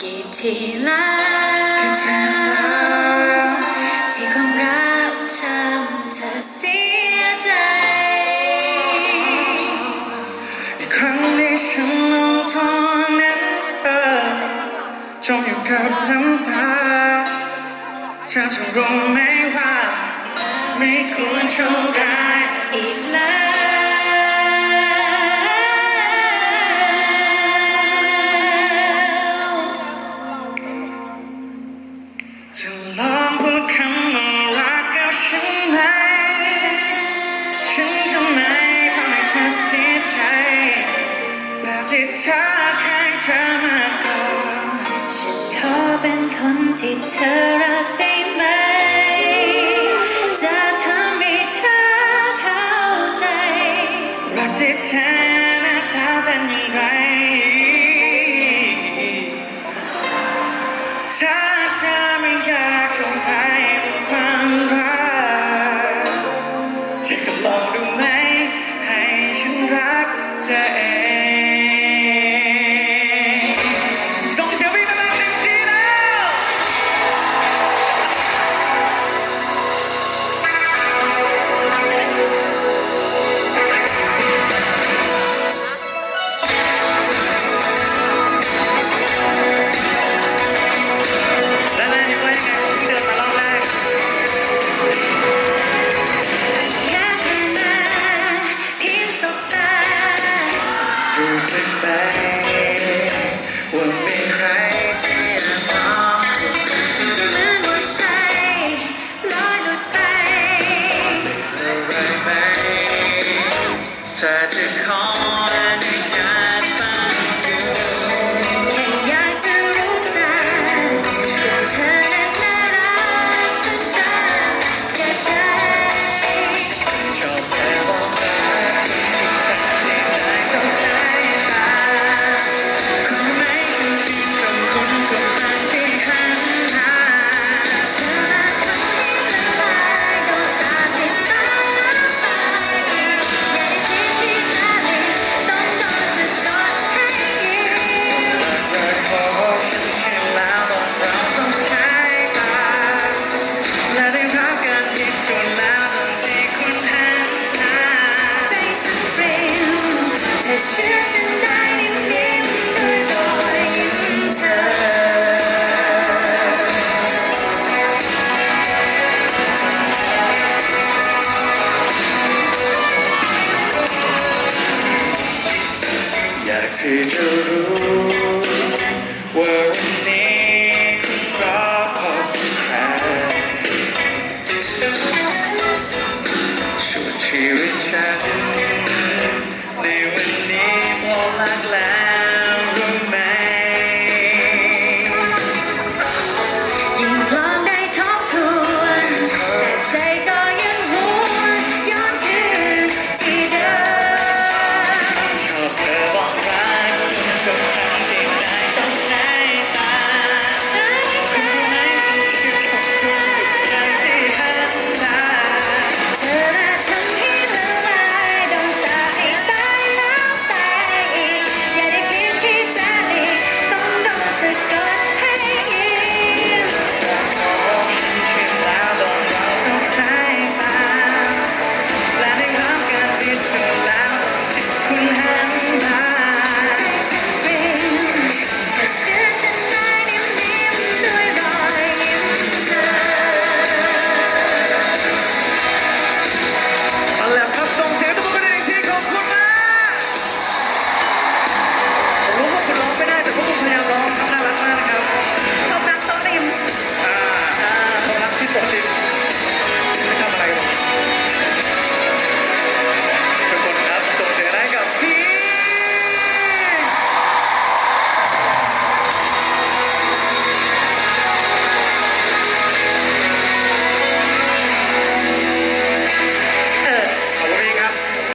กี่ทีแล้วที่ความรักทำเธอเสียใจ อีกครั้งที่ฉันลงทอนนั้นเธอจมอยู่กับน้ำตาเธอจะรู้ไหมว่า ไม่ควรโชคร้ายอีกแล้ว ช้าข้าเธอมาก่อนฉันขอเป็นคนที่เธอรักได้ไหม จะทำให้เธอเข้าใจ รักที่แท้หน้าตาเป็นอย่างไรเธอ to come. to the. hand now.